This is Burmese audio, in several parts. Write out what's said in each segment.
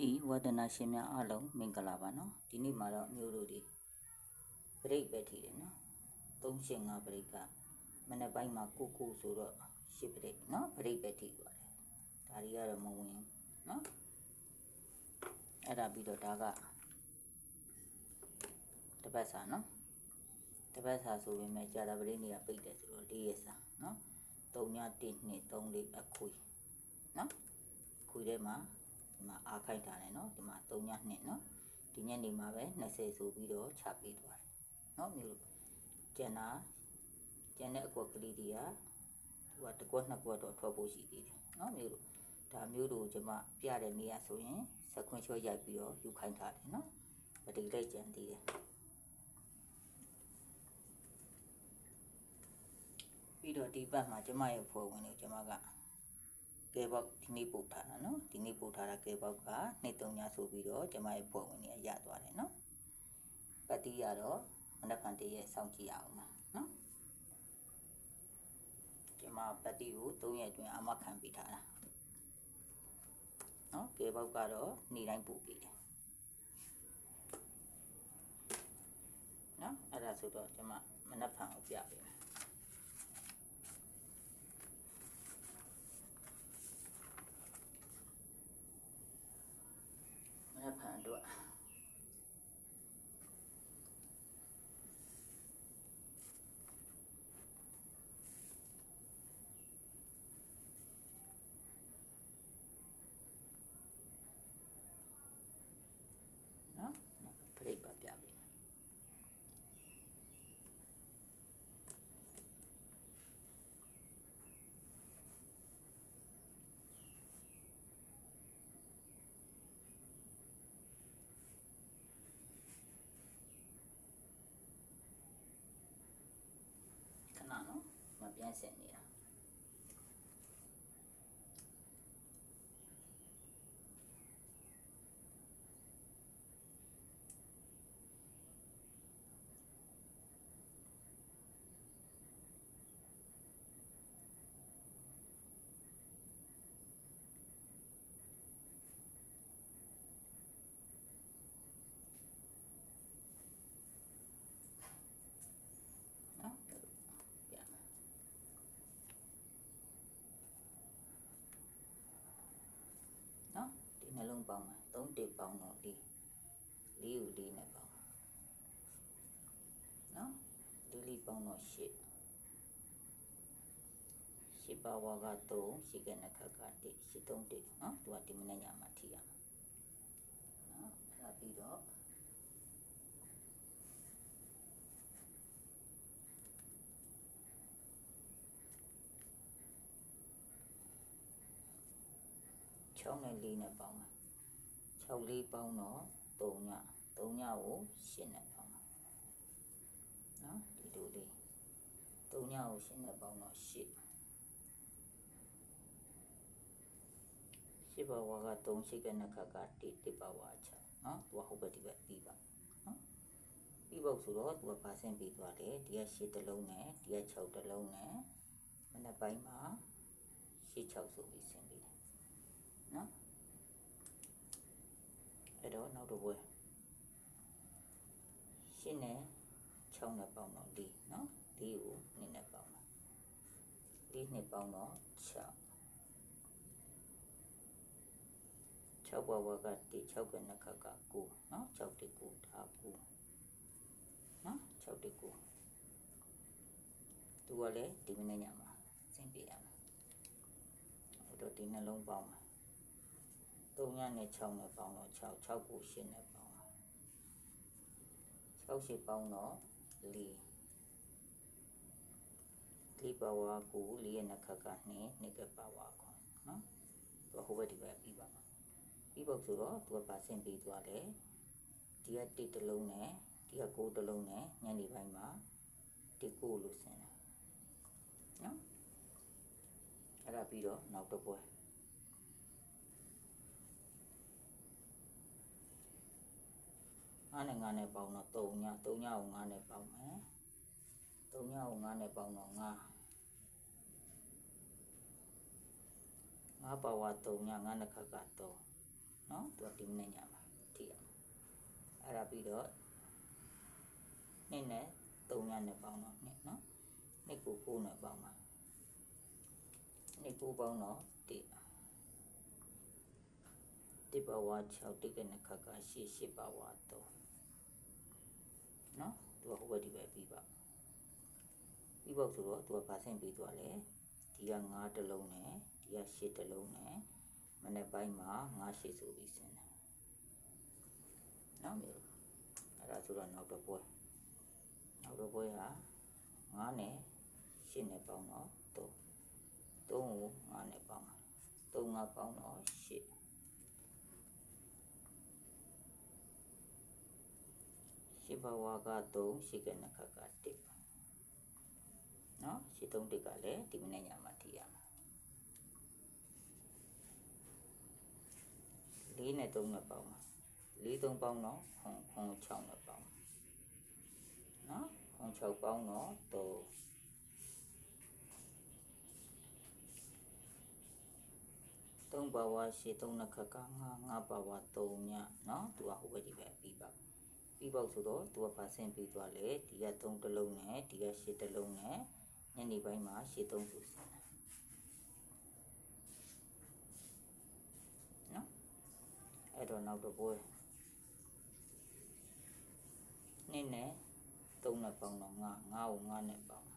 ဒီဝဒနာရှင်များအားလုံးမင်္ဂလာပါနော်ဒီနေ့မှာတော့မျိုးတို့ဒီပရိတ်ပဲထီတယ်နော်385ပရိတ်ကမနေ့ပိုင်းမှာကိုကိုဆိုတော့10ပရိတ်နော်ပရိတ်ပဲထီပါတယ်ဒါတွေကတော့မဝင်နော်အဲ့ဒါပြီးတော့ဒါကတပတ်စာနော်တပတ်စာဆိုပေမဲ့ကြာတာပရိတ်နေကပိတ်တယ်ဆိုတော့၄ရက်စာနော်3ည1 2 3 4အခွေနော်ခွေထဲမှာဒီ မှာအားခိုက်ထားတယ်နော်ဒီမှာ3ည2နော်ဒီညနေမှာပဲ20ဆိုပြီးတော့ချပေးသွားတယ်နော်မျိုးလိုကျန်တာကျန်တဲ့အကွက်ကလေးတွေကသူကတကွက်နှစ်ကွက်တော့ထွက်ဖို့ရှိသေးတယ်နော်မျိုးလိုဒါမျိုးတို့ကျွန်မပြတဲ့နေရာဆိုရင်စက်ခွင်းချောရိုက်ပြီးတော့ယူခိုင်းထားတယ်နော်ပတိလိုက်ကျန်သေးတယ်ပြီးတော့ဒီဘက်မှာကျမရဲ့ဖွဲ့ဝင်တွေကျမက ကဲဘောက်ဒီနေ့ပို့ထားတာနော်ဒီနေ့ပို့ထားတာကဲဘောက်ကနှစ်သုံးညဆိုပြီးတော့ကျမရဲ့ဖွဲ့ဝင်တွေရသွားတယ်နော်ပတ်တီးရတော့မနက်ဖြန်တည်းရဲ့စောင့်ကြည့်ရအောင်ပါနော်ကျမပတ်တီးကို၃ရက်အတွင်းအမခံပေးထားတာနော်ကဲဘောက်ကတော့နေ့တိုင်းပို့ပေးတယ်နော်အဲ့ဒါဆိုတော့ကျမမနက်ဖြန်ကိုပြပေးမယ် မနက်ဖြန်အတွက်နော်ပြိပ္ပပြပြီခဏနော် မပြန်စင်နေတာနော်ပြန်မယ် နော်ဒီနှလုံးပေါင်းမယ်3တစ်ပေါင်းတော့လေးလေးကိုလေးနဲ့ပေါင်းနော်လေးလေးပေါင်းတော့8ရှစ်ပါဝါက3ရှိကနခက1ရှိ3တိနော်သူကဒီမနေ့ညမှာထိရမှာနော်အဲ့ဒါပြီးတော့ 6နဲ့4နဲ့ပေါင်းမှာ6လေးပေါင်းတော့3ည3ညကို8နဲ့ပေါင်းမှာနော်ဒီလိုလေး3ညကို8နဲ့ပေါင်းတော့8ရှိဘဝက3ရှိကနခက1တိဘဝချနော်သူကဟုတ်ပဲဒီပဲပြီးပါနော်ပြီးဖို့ဆိုတော့သူကပါဆင်းပြီးသွားတယ်ဒီက8တလုံးနဲ့ဒီက6တလုံးနဲ့မနေ့ပိုင်းမှာ8 6ဆိုပြီးဆင်းပြီးတယ် နော်အဲ့တော့နောက်တစ်ပွဲရှင်းနဲ့6နဲ့ပေါင်းတော့4နော်4ကို2နဲ့ပေါင်းတော့4နဲ့ပေါင်းတော့6 6ဘဝကတိ6ကနခကကိုနော်6တိကိုဒါကိုနော်6တိကိုသူကလည်းဒီမနေ့ညမှာစဉ်းပြရမှာဟိုတော့ဒီနှလုံးပေါင်းမှာ 3နဲ့6နဲ့ပေါင်းတော့6 6ကို8နဲ့ပေါင်းတော့6 8ပေါင်းတော့4 3ပါဝါကို4ရဲ့နှစ်ခါက2 2ကပါဝါကိုနော်သူဟိုဘက်ဒီဘက်ပြီးပါမှာပြီးပေါ့ဆိုတော့သူကပါဆင်ပြီးသွားတယ်ဒီက1တလုံးနဲ့ဒီက9တလုံးနဲ့ညနေပိုင်းမှာဒီကိုလို့ဆင်တာနော်အဲ့ဒါပြီးတော့နောက်တစ်ပွဲ ငါးနဲ့ငါးနဲ့ပေါင်းတော့3ည3ညကိုငါးနဲ့ပေါင်းမယ်3ညကိုငါးနဲ့ပေါင်းတော့ငါးငါးပါဝါ3ညငါးနှစ်ခါက3နော်သူကဒီမနေ့ညမှာထိရမှာအဲ့ဒါပြီးတော့နှစ်နဲ့သုံးညနဲ့ပေါင်းတော့နှစ်နော်နှစ်ကိုကိုးနဲ့ပေါင်းမှာနှစ်ကိုးပေါင်းတော့တိတိဘဝ6တိကနခကရှေ့ရှစ်ဘဝ3နော် သူကဟိုဘက်ဒီဘက်ပြီးပါပြီးပေါ့ဆိုတော့သူကဗာဆင့်ပြီးသွားလဲဒီက9တလုံးနဲ့ဒီက10တလုံးနဲ့မနေ့ပိုင်းမှာ9ရှစ်ဆိုပြီးဆင်းတယ်နော်မျိုးအဲ့ဒါဆိုတော့နောက်တော့ပွဲနောက်တော့ပွဲဟာ9နဲ့10နဲ့ပေါင်းတော့3 3ကို9နဲ့ပေါင်းတာ3 5ပေါင်းတော့10 ရှိဘဝက3ရှိကနခက1နော်ရှိ3တစ်ကလည်းဒီမနေ့ညမှာထိရမှာ4နဲ့3နဲ့ပေါင်းမှာ4 3ပေါင်းတော့ခွန်ခွန်6နဲ့ပေါင်းနော်ခွန်6ပေါင်းတော့3 3ဘဝရှိ3နခက5 5ဘဝ3ညနော်သူကဟိုဘက်ဒီဘက်ပြီးပါ ပြီးပေါ့ဆိုတော့သူကပါဆင့်ပြီးသွားလေဒီက3တလုံးနဲ့ဒီက10တလုံးနဲ့ညနေပိုင်းမှာ10 3ဆိုဆင်းတာနော်အဲ့တော့နောက်တော့ပွဲနေ့နဲ့3နဲ့ပေါင်းတော့9 9ကို9နဲ့ပေါင်း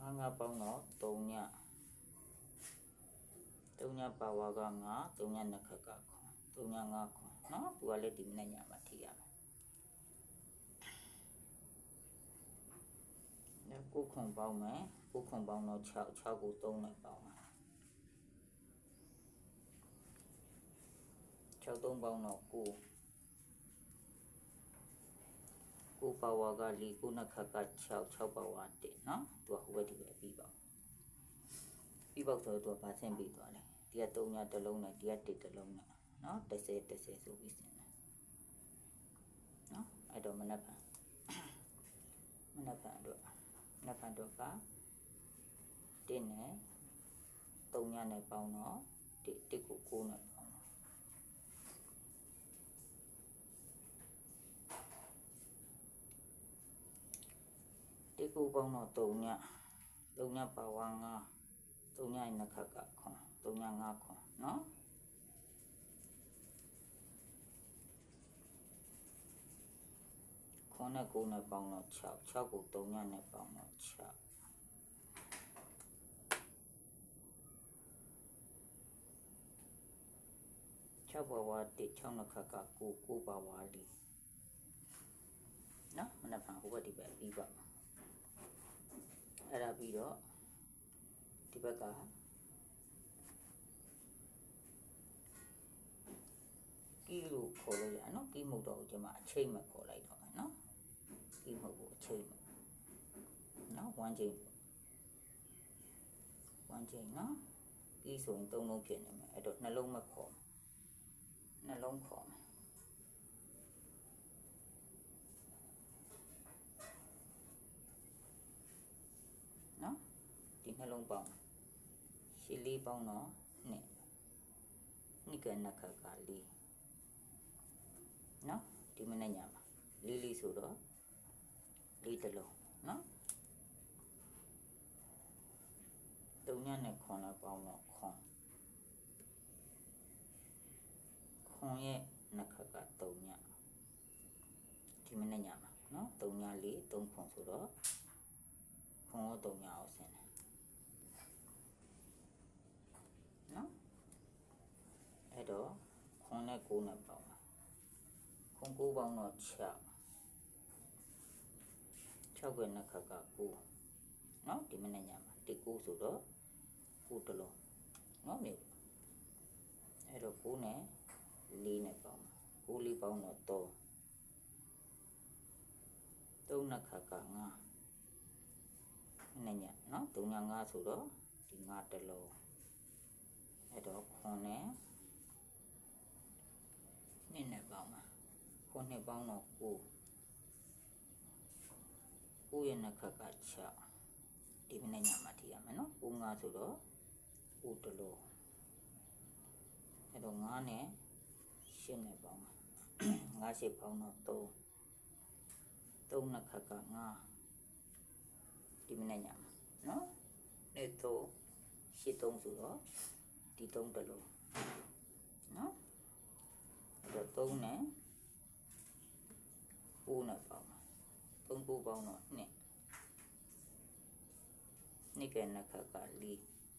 9 9ပေါင်းတော့3ည3ညပါဝါက9 3ညနှစ်ခက်ကခွန်3ည5ခွ န်နော်သူကလည်းဒီမနေ့ညမှာထိရမယ်ဒါကိုခွန်ပေါင်းမယ်ကိုခွန်ပေါင်းတော့6 6ကို3နဲ့ပေါင်းမယ်6 3ပေါင်းတော့9ကိုပါဝါကလီကိုနှစ်ခက်က6 6ပါဝါ1เนาะသူကဟိုဘက်ဒီဘက်ပြီးပါပြီးပေါက်တော့သူကဗာဆင့်ပြီးသွားတယ်ဒီက3ညတစ်လုံးနဲ့ဒီက1တစ်လုံးနဲ့ နော်30 30ဆိုပြီးဆင်းတယ်နော်အဲ့တော့မနက်ဖြန်မနက်ဖြန်တို့မနက်ဖြန်တို့ကတင်းနဲ့3ညနဲ့ပေါင်းတော့တစ်တစ်ကို6နဲ့ပေါင်းတော့တစ်ကိုပေါင်းတော့3ည3ညပါဝါ9 3ညနှစ်ခါကခွန်3ည5ခွန်နော် 9နဲ့9နဲ့ပေါင်းတော့6 6ကို3ညနဲ့ပေါင်းတော့66ပါဝါ1 6နှစ်ခါက9 9ပါဝါ4နော်မနက်ဖြန်ဟိုဘက်ဒီဘက်ပြီးပါအဲ့ဒါပြီးတော့ဒီဘက်ကကီလိုခေါ်လို့ရနော်ကီမုတ်တော့ကျွန်မအချိန်မခေါ်လိုက် ကီမဟုတ်ဘူးအချိန်မနော်1ချိန်1ချိန်နော်ကီဆိုရင်3လုံးဖြစ်နေမယ်အဲ့တော့နှလုံးမခေါ်နှလုံးခေါ်မယ်နော်ဒီနှလုံးပေါင်းရှည်လေးပေါင်းတော့နှစ်နှစ်ကနခကလေးနော်ဒီမနေ့ညမှာလေးလေးဆိုတော့ လေးတစ်လုံးနော်တုံညနဲ့ခွန်လည်းပေါင်းတော့ခွန်ခွန်ရဲ့နခကတုံညဒီမနေ့ညမှာနော်တုံညလေးတုံခွန်ဆိုတော့ခွန်ရောတုံညအောင်ဆင်းတယ်နော်အဲ့တော့ခွန်နဲ့ကိုးနဲ့ပေါင်းတာခွန်ကိုးပေါင်းတော့6 6ကနှစ်ခက်က9နော်ဒီမနေ့ညမှာ1 9ဆိုတော့9တလုံးနော်မြေအဲ့တော့9နဲ့4နဲ့ပေါင်းမှာ9လေးပေါင်းတော့3 3နှစ်ခက်က9မနေ့ညနော်3ည9ဆိုတော့ဒီ9တလုံးအဲ့တော့ခွန်နဲ့နှစ်နဲ့ပေါင်းမှာခွန်နှစ်ပေါင်းတော့9 9ရဲ့နှစ်ခက်က6ဒီမနေ့ညမှာထိရမယ်နော်9 5ဆိုတော့9တလို့အဲ့တော့9နဲ့8နဲ့ပေါင်းပါ9 8ပေါင်းတော့3 3နှစ်ခက်က9ဒီမနေ့ညမှာနော်အဲ့တော့8 3ဆိုတော့ဒီ3တစ်လုံးနော်အဲ့တော့3နဲ့9နဲ့ပေါင်း ပါ3 9ပေါင်းတော့2နှစ်ကဲနှစ်ခက်က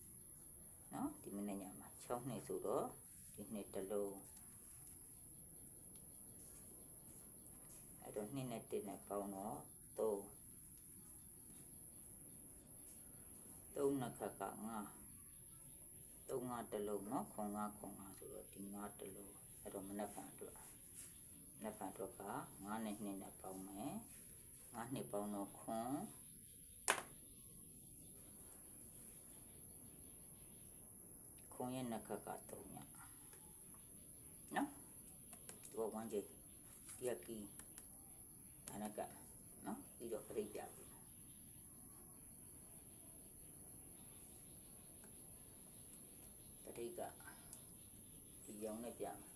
4နော်ဒီမနေ့ညမှာ6နှစ်ဆိုတော့ဒီနှစ်တစ်လုံးအဲ့တော့2နဲ့1နဲ့ပေါင်းတော့3 3နှစ်ခက်က5 3 5တစ်လုံးနော်ခွန်5ခွန်5ဆိုတော့ဒီ5တစ်လုံးအဲ့တော့မနက်ဖြန်အတွက်မနက်ဖြန်အတွက်က9နဲ့2နဲ့ပေါင်းမယ် 9နှစ်ပေါင်းတော့ခွန်ခွန်ရဲ့နှစ်ခက်က3ညနော်ဒီက1ကြိတ်ဒီကကီဒါနဲ့ကနော်ပြီးတော့ပြိပြပြီပရိကဒီရောင်နဲ့ပြမယ်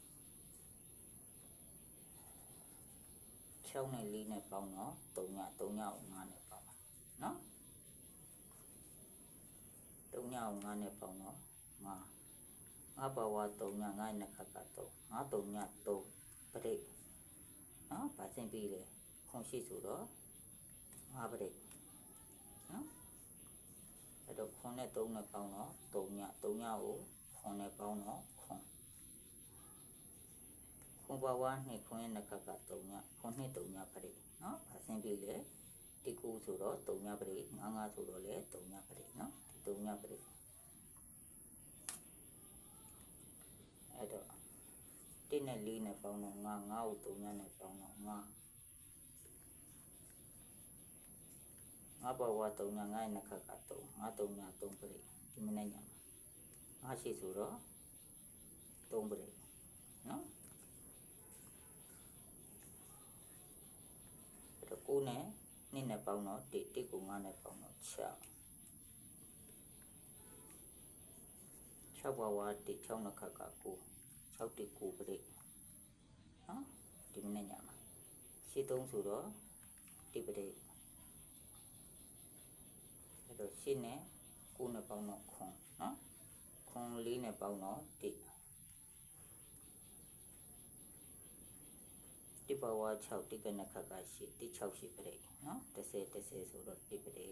6နဲ့4နဲ့ပေါင်းတော့3ည3ညကို9နဲ့ပေါင်းပါနော်3ညကို9နဲ့ပေါင်းတော့9 5ပါဝါ3ည9နဲ့ခက်က3 5 3ည3ပရိနော်ဗာစင်ပြီးလေခွန်ရှိဆိုတော့5ပရိနော်အဲ့တော့ခွန်နဲ့3နဲ့ပေါင်းတော့3ည3ညကိုခွန်နဲ့ပေါင်းတော့ ခွန်ခွန်ပါဝါနှစ်ခွန်ရဲ့နှစ်ခက်က3ညခွန်နှစ်3ညပရိနော်ဗာစင်ပြီးလေဒီကူဆိုတော့3ညပရိ9 9ဆိုတော့လေ3ညပရိနော်ဒီ3ညပရိအဲ့တော့1နဲ့4နဲ့ပေါင်းတော့9 9ကို3ညနဲ့ပေါင်းတော့9ငါဘဝ3ည9နှစ်ခက်က3 5 3ည3ပရိဒီမနေ့ညမှာငါရှိဆိုတော့3ပရိနော် 9နဲ့နှစ်နဲ့ပေါင်းတော့1 1ကို9နဲ့ပေါင်းတော့6 6ဝါဝါ1 6နှစ်ခါက9 6 1 9ပြည့်နော်ဒီမနေ့ညမှာရှင်း3ဆိုတော့1ပြည့်အဲ့တော့ရှင်းနဲ့9နဲ့ပေါင်းတော့9နော်9 4နဲ့ပေါင်းတော့1 ဘဝ6တိကနခကရှိတိ6ရှိပြည့်နော်30 30ဆိုတော့တိပြည့်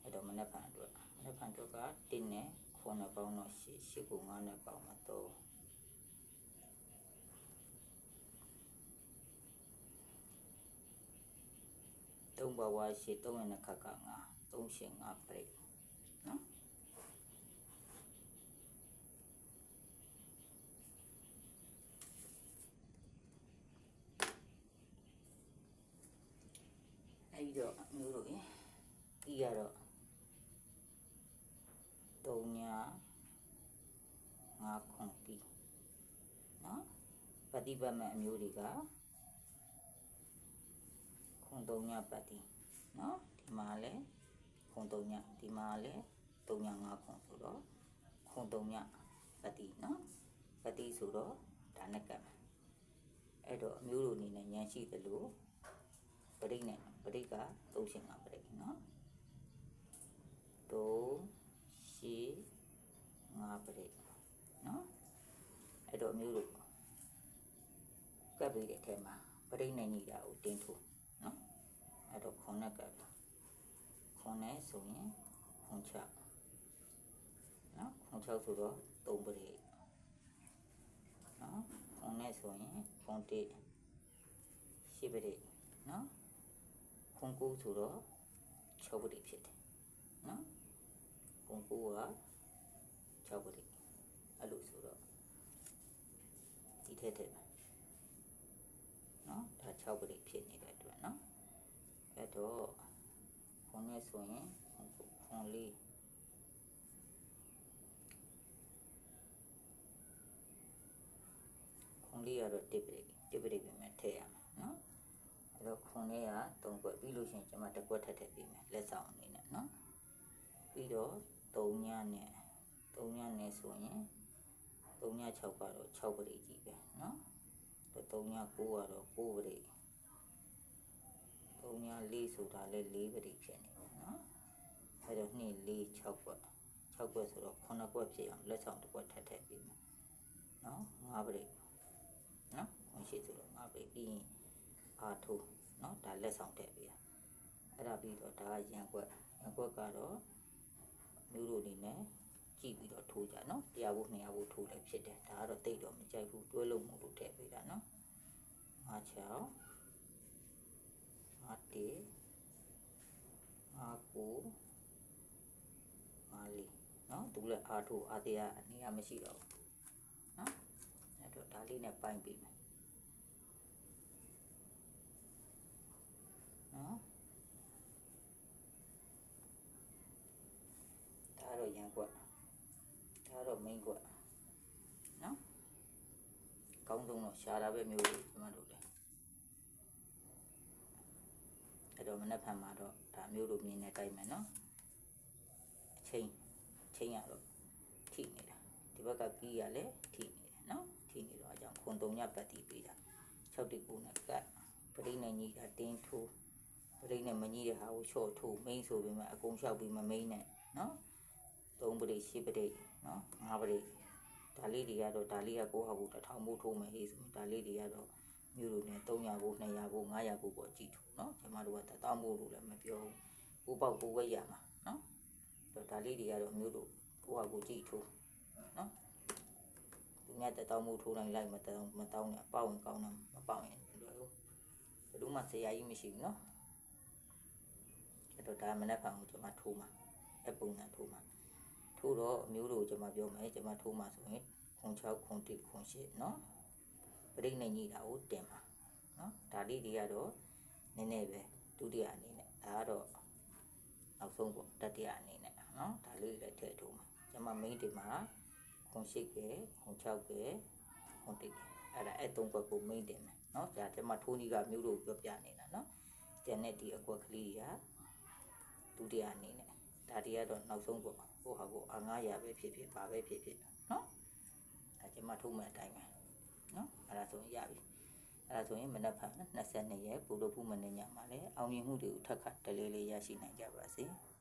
အဲ့တော့မနက်ဖြန်အတွက်မနက်ဖြန်အတွက်ကတင်းနဲ့ခုနှစ်ပေါင်းတော့ရှိရှိကို9နဲ့ပေါင်းမှာတော့သုံးဘဝရှိသုံးရနခကငါသုံးရှင်ငါပြည့် အဲ့ဒီတော့မျိုးတို့ရင်ဒီရတော့တုံညာငါခွန်တီနော်ပฏิပတ်မဲ့အမျိုးတွေကခွန်တုံညာပတ်တီနော်ဒီမှာလဲခွန်တုံညာဒီမှာလဲတုံညာငါခွန်ဆိုတော့ခွန်တုံညာပတ်တီနော်ပတ်တီဆိုတော့ဒါနဲ့ကပ်မယ်အဲ့တော့အမျိုးတို့အနေနဲ့ညံရှိတယ်လို့ပရိနဲ့ ပရိကသုံးရှင်ကပရိနော်သုံးရှိငါပရိနော်အဲ့တော့အမျိုးတို့ကပ်ပြီးတဲ့အထဲမှာပရိနဲ့ညီတာကိုတင်းထိုးနော်အဲ့တော့ခွန်နဲ့ကပ်ခွန်နဲ့ဆိုရင်ခွန်ချနော်ခွန်ချဆိုတော့သုံးပရိနော်ခွန်နဲ့ဆိုရင်ခွန်တိရှိပရိနော် ခွန်ကိုဆိုတော့6ပရိဖြစ်တယ်နော်ခွန်ကိုက6ပရိအဲ့လိုဆိုတော့ဒီထက်ထက်နော်ဒါ6ပရိဖြစ်နေတဲ့အတွက်နော်အဲ့တော့ခွန်နဲ့ဆိုရင်ခွန်လေးခွန်လေးရတော့တစ်ပရိတစ်ပရိပြင်မဲ့ထည့်ရမယ်နော်အဲ့ တော့ခွန်လေးက3ကွက်ပြီးလို့ရှိရင်ကျွန်မတစ်ကွက်ထပ်ထည့်ပေးမယ်လက်ဆောင်အနေနဲ့နော်ပြီးတော့3ညနဲ့3ညနဲ့ဆိုရင် 36ကတော့6ပရိကြီးပဲเนาะ39ကတော့9ပရိ34ဆိုတာလည်း4ပရိဖြစ်နေတယ်เนาะအဲ့တော့2 4 6ကွက်6ကွက်ဆိုတော့9ကွက်ဖြစ်အောင်လက်ဆောင်တစ်ကွက်ထပ်ထည့်ပြီးမယ်เนาะ5ပရိเนาะခွန်ရှိဆိုတော့5ပရိပြီးရင်အာထိုးเ နော်ဒါလက်ဆောင်ထည့်ပေးတာအဲ့ဒါပြီးတော့ဒါကရန်ခွက်ရန်ခွက်ကတော့မျိုးတို့နေနဲ့ကြည့်ပြီးတော့ထိုးကြနော်တရားဖို့200ဖို့ထိုးလည်းဖြစ်တယ်ဒါကတော့တိတ်တော့မကြိုက်ဘူးတွဲလို့မလို့ထည့်ပေးတာနော်5 6 5တေ5ကို5လေးနော်သူလည်းအားထိုးအားတရားအနေရမရှိတော့ဘူးနော်အဲ့တော့ဒါလေးနဲ့ပိုင်းပေးမယ် ဒါတော့ရန်ကွက်ဒါတော့ main ကွက်နော်ကောင်းဆုံးတော့ရှားတာပဲမျိုးလေးကျွန်တော်တို့လည်းအဲ့တော့မနေ့ဖန်မှာတော့ဒါမျိုးတို့မြင်နေတိုက်မယ်နော်အချိန်အချိန်ရတော့ထိနေတာဒီဘက်ကကီးရလဲထိနေတယ်နော်ထိနေတော့အကြောင်းခွန်တုံညပတ်တီးပေးတာ6တိကူနဲ့ကတ်ပရိနဲ့ညီတာတင်းထိုးပရိနဲ့မညီတဲ့ဟာကိုချော့ထိုး main ဆိုပြီးမှအကုန်လျှောက်ပြီးမ main နဲ့နော် 3ပရိ10ပရိနော်5ပရိဒါလေးတွေကတော့ဒါလေးကကိုဟာကိုတစ်ထောင်မို့ထိုးမယ်ဟေးဆိုဒါလေးတွေကတော့မျိုးလိုနဲ့300ကို200ကို500ကိုပေါ့ကြည့်ထိုးနော်ကျွန်မတို့ကတောင်းမို့လို့လည်းမပြောဘူးကိုပေါက်ကိုဝက်ရမှာနော်တော့ဒါလေးတွေကတော့မျိုးလိုကိုဟာကိုကြည့်ထိုးနော်သူများတောင်းမို့ထိုးနိုင်လိုက်မတောင်းမတောင်းနဲ့ပေါက်ရင်ကောင်းတယ်မပေါက်ရင်လွယ်ဘူးဘယ်လို့မှဆရာကြီးမရှိဘူးနော်အဲ့တော့ဒါမနေ့ကကိုကျွန်မထိုးမှာအပုံစံထိုးမှာ ထို့တော့အမျိုးတို့ကျွန်မပြောမယ်ကျွန်မထိုးမှာဆိုရင်ခွန်6ခွန်1ခွန်8เนาะပြိဋိနေကြီးတာကိုတင်ပါเนาะဒါလေးတွေကတော့နည်းနည်းပဲဒုတိယအနေနဲ့ဒါကတော့နောက်ဆုံးပေါ့တတိယအနေနဲ့เนาะဒါလေးလည်းထည့်ထိုးမှာကျွန်မ main တင်မှာခွန်8ကဲခွန်6ကဲခွန်1ကဲအဲ့ဒါအဲ့သုံးဘက်ကို main တင်မယ်เนาะဒါကျွန်မထိုးနီးကမျိုးတို့ပြောပြနေတာเนาะကျန်တဲ့ဒီအကွက်ကလေးတွေကဒုတိယအနေနဲ့ဒါတွေကတော့နောက်ဆုံးပေါ့ ကိုဟာကိုအ900ပဲဖြစ်ဖြစ်ပါပဲဖြစ်ဖြစ်နော်အဲကျွန်မထုံးမဲ့အတိုင်းပဲနော်အဲ့ဒါဆိုရင်ရပြီအဲ့ဒါဆိုရင်မနက်ဖြန်22ရက်ပူလို့ဖူးမနေ့ညမှာလည်းအောင်မြင်မှုတွေကိုထပ်ခါတလေးလေးရရှိနိုင်ကြပါစေ။